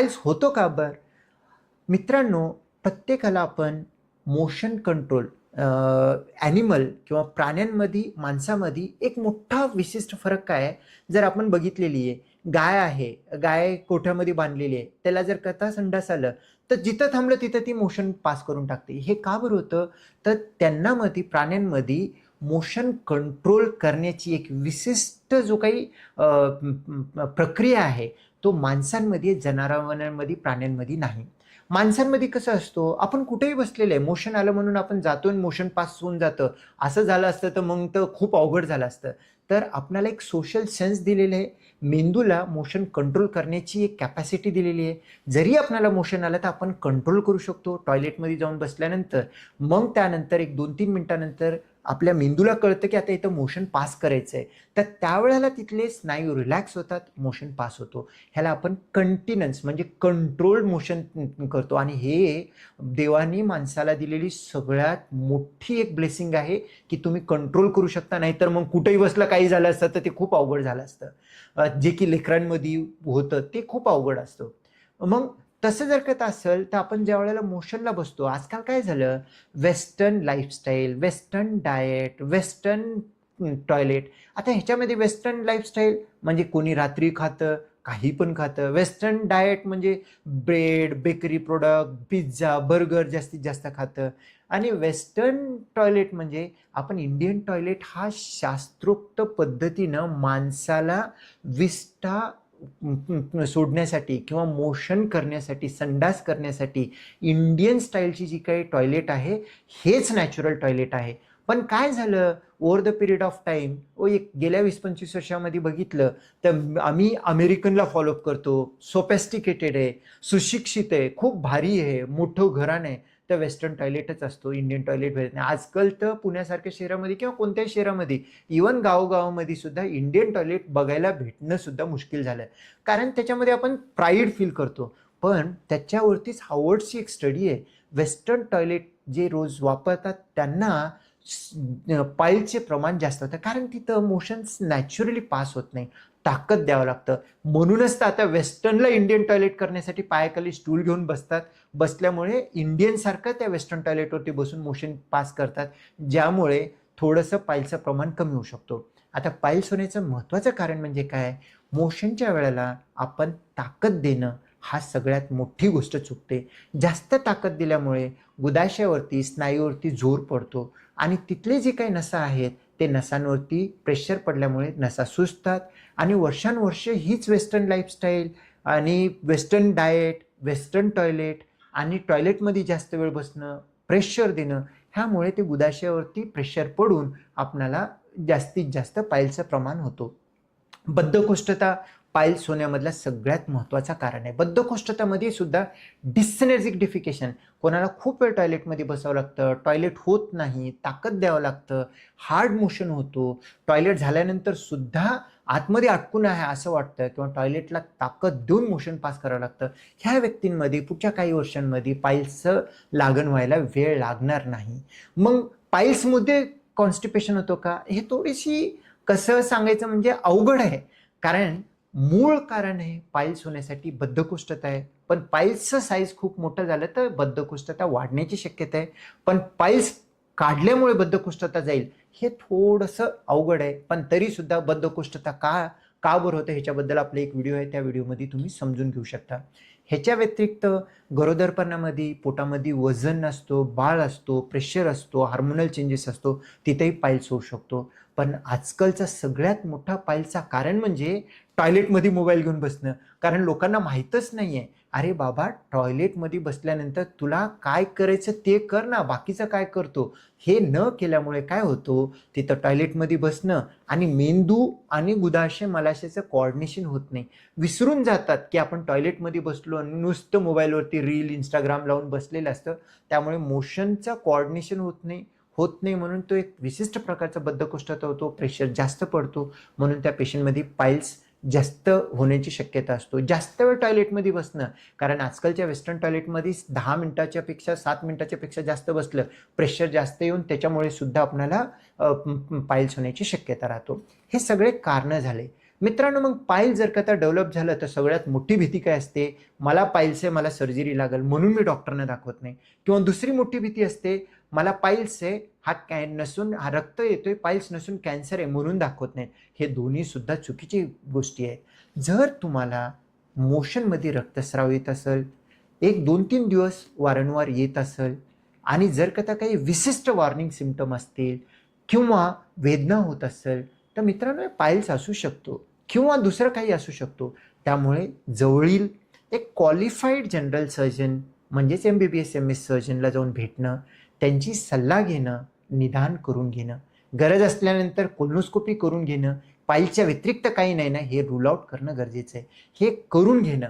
Piles होतो का बरं? मित्रांनो प्रत्येकाला आपण मोशन कंट्रोल ॲनिमल किंवा प्राण्यांमध्ये माणसामध्ये एक मोठा विशिष्ट फरक काय आहे? जर आपण बघितलेली आहे गाय आहे गाय कोठ्यामध्ये बांधलेली आहे त्याला जर कथा संडास आलं तर जिथं थांबलं तिथं ती मोशन पास करून टाकते. हे का बरं होतं? तर त्यांना मध्ये प्राण्यांमध्ये मोशन कंट्रोल करण्याची एक विशिष्ट जो काही प्रक्रिया आहे तो माणसांमध्ये जनावरांमध्ये प्राण्यांमध्ये नाही. माणसांमध्ये कसं असतो आपण कुठेही बसलेलं आहे मोशन आलं म्हणून आपण जातो आणि मोशन पास होऊन जातं. असं झालं असतं तर मग तर खूप अवघड झालं असतं. तर आपल्याला एक सोशल सेन्स दिलेलं आहे. मेंदूला मोशन कंट्रोल करण्याची एक कॅपॅसिटी दिलेली आहे. जरी आपल्याला मोशन आलं तर आपण कंट्रोल करू शकतो. टॉयलेटमध्ये जाऊन बसल्यानंतर. मग त्यानंतर एक दोन तीन मिनटानंतर आपल्या मेंदूला कळतं की आता इथं मोशन पास करायचं आहे तर त्यावेळेला तिथले स्नायू रिलॅक्स होतात मोशन पास होतो. ह्याला आपण कंटिनन्स म्हणजे कंट्रोल मोशन करतो. आणि हे देवानी माणसाला दिलेली सगळ्यात मोठी एक ब्लेसिंग आहे की तुम्ही कंट्रोल करू शकता. नाहीतर मग कुठेही बसलं काही झालं असतं तर ते खूप अवघड झालं असतं. जे की लेकरांमध्ये होतं ते खूप अवघड असतं. मग तसं जर का असेल तर आपण ज्या वेळेला मोशनला बसतो आजकाल काय झालं? Western lifestyle western diet western toilet आता ह्याच्यामध्ये वेस्टर्न लाईफस्टाईल म्हणजे कोणी रात्री खातं काही पण खातं. वेस्टर्न डाएट म्हणजे bread bakery product pizza burger जास्तीत जास्त खातं. आणि वेस्टर्न टॉयलेट म्हणजे आपण इंडियन टॉयलेट हा शास्त्रोक्त पद्धतीनं माणसाला विस्टा सोडण्यासाठी किंवा मोशन करण्यासाठी संडास करण्यासाठी इंडियन स्टाईलची जी काही टॉयलेट आहे हेच नॅचरल टॉयलेट आहे. पण काय झालं? Over the period of time ओ एक गेल्या वीस पंचवीस वर्षामध्ये बघितलं तर आम्ही अमेरिकनला फॉलोअप करतो. सोपॅस्टिकेटेड आहे सुशिक्षित आहे खूप भारी आहे मोठं घराणं आहे. तर वेस्टर्न टॉयलेटच असतो इंडियन टॉयलेट भेटत नाही. आजकाल तर पुण्यासारख्या शहरामध्ये किंवा कोणत्याही शहरामध्ये इवन गावोगावामध्ये सुद्धा इंडियन टॉयलेट बघायला भेटणं सुद्धा मुश्किल झालं आहे कारण त्याच्यामध्ये आपण प्राईड फील करतो. पण त्याच्यावरतीच हावर्डची एक स्टडी आहे. वेस्टर्न टॉयलेट जे रोज वापरतात त्यांना पाईलचे प्रमाण जास्त होतं. कारण तिथं मोशन्स नॅचरली पास होत नाही. ताकद द्यावं लागतं. म्हणूनच तर आता वेस्टर्नला इंडियन टॉयलेट करण्यासाठी पायाखाली स्टूल घेऊन बसतात. बसल्यामुळे इंडियनसारखं त्या वेस्टर्न टॉयलेटवरती बसून मोशन पास करतात. ज्यामुळे थोडंसं पाईलचं प्रमाण कमी होऊ शकतो. आता पाईल्स होण्याचं महत्त्वाचं कारण म्हणजे काय? मोशनच्या वेळेला आपण ताकद देणं हा सगळ्यात मोठी गोष्ट चुकते. जास्त ताकद दिल्यामुळे गुदाशावरती स्नायूवरती जोर पडतो. आणि तिथले जे काही नसा आहेत ते नसांवरती प्रेशर पडल्यामुळे नसा सुजतात आणि वर्षानुवर्ष हीच वेस्टर्न लाईफस्टाईल आणि वेस्टर्न डाएट वेस्टर्न टॉयलेट आणि टॉयलेटमध्ये जास्त वेळ बसणं प्रेशर देणं ह्यामुळे ते गुदाशयावरती प्रेशर पडून आपणाला जास्तीत जास्त पायलचं प्रमाण होतो. बद्धकोष्ठता पायल होण्यामधला सगळ्यात महत्त्वाचा कारण आहे. बद्धकोष्ठतामध्ये सुद्धा डिसनर्जिक डिफिकेशन कोणाला खूप वेळ टॉयलेटमध्ये बसावं लागतं टॉयलेट होत नाही ताकद द्यावं लागतं हार्ड मोशन होतो. टॉयलेट झाल्यानंतर सुद्धा आतमध्ये अटकून आहे असं वाटतं किंवा टॉयलेटला ताकद देऊन मोशन पास करावं लागतं. ह्या व्यक्तींमध्ये पुढच्या काही वर्षांमध्ये पाईल्सचं लागण व्हायला वेळ लागणार नाही. मग पाईल्समध्ये कॉन्स्टिपेशन होतो का? हे थोडीशी कसं सांगायचं म्हणजे अवघड आहे. कारण मूळ कारण आहे पाईल्स होण्यासाठी बद्धकोष्ठता आहे. पण पाईल्सचं साईज खूप मोठं झालं तर बद्धकोष्ठता वाढण्याची शक्यता आहे. पण पाईल्स काढल्यामुळे बद्धकोष्ठता जाईल हे थोडंसं अवघड आहे. पण तरीसुद्धा बद्धकोष्ठता का का बरं होतं ह्याच्याबद्दल आपला एक व्हिडिओ आहे. त्या व्हिडिओमध्ये तुम्ही समजून घेऊ शकता. ह्याच्या व्यतिरिक्त गरोदरपणामध्ये पोटामध्ये वजन असतो बाळ असतो प्रेशर असतो हार्मोनल चेंजेस असतो तिथेही पाईल्स होऊ शकतो. पण आजकालचा सगळ्यात मोठा पाईलचा कारण म्हणजे टॉयलेटमध्ये मोबाईल घेऊन बसणं. कारण लोकांना माहीतच नाही आहे अरे बाबा टॉयलेटमध्ये बसल्यानंतर तुला काय करायचं ते कर ना बाकीचं काय करतो? हे न केल्यामुळे काय होतो? तिथं टॉयलेटमध्ये बसणं आणि मेंदू आणि गुदाशय मलाशयाचं कॉर्डिनेशन होत नाही. विसरून जातात की आपण टॉयलेटमध्ये बसलो आणि नुसतं मोबाईलवरती रील इंस्टाग्राम लावून बसलेलं असतं. त्यामुळे मोशनचं कॉर्डिनेशन होत नाही. होत नाही म्हणून तो एक विशिष्ट प्रकारचा बद्धकोष्ठता होतो प्रेशर जास्त पडतो म्हणून त्या पेशंटमध्ये पाईल्स जास्त होण्याची शक्यता असतो. जास्त वेळ टॉयलेटमध्ये बसणं कारण आजकालच्या वेस्टर्न टॉयलेटमध्ये दहा मिनटाच्या पेक्षा सात मिनटाच्या पेक्षा जास्त बसलं प्रेशर जास्त येऊन त्याच्यामुळे सुद्धा आपणाला पाईल्स होण्याची शक्यता राहतो. हे सगळे कारणं झाले. मित्रांनो मग पाईल जर का डेव्हलप झालं तर सगळ्यात मोठी भीती काय असते? मला पाईल्स आहे मला सर्जरी लागेल म्हणून मी डॉक्टरना दाखवत नाही. किंवा दुसरी मोठी भीती असते मला पाईल्स आहे हा कॅ नसून हा रक्त येतोय पाईल्स नसून कॅन्सर आहे म्हणून दाखवत नाही. हे दोन्ही सुद्धा चुकीची गोष्टी आहेत. जर तुम्हाला मोशनमध्ये रक्तस्राव येत असेल एक दोन तीन दिवस वारंवार येत असेल आणि जर का त्या काही विशिष्ट वॉर्निंग सिमटम असतील किंवा वेदना होत असेल तर मित्रांनो पायल्स असू शकतो किंवा दुसरं काही असू शकतो. त्यामुळे जवळील एक क्वालिफाईड जनरल सर्जन म्हणजेच M B B S M S सर्जनला जाऊन भेटणं त्यांची सल्ला घेणं निदान करून घेणं. गरज असल्यानंतर कोलोस्कोपी करून घेणं. पाईलच्या व्यतिरिक्त काही नाही ना हे रूल आउट करणं गरजेचं आहे. हे करून घेणं.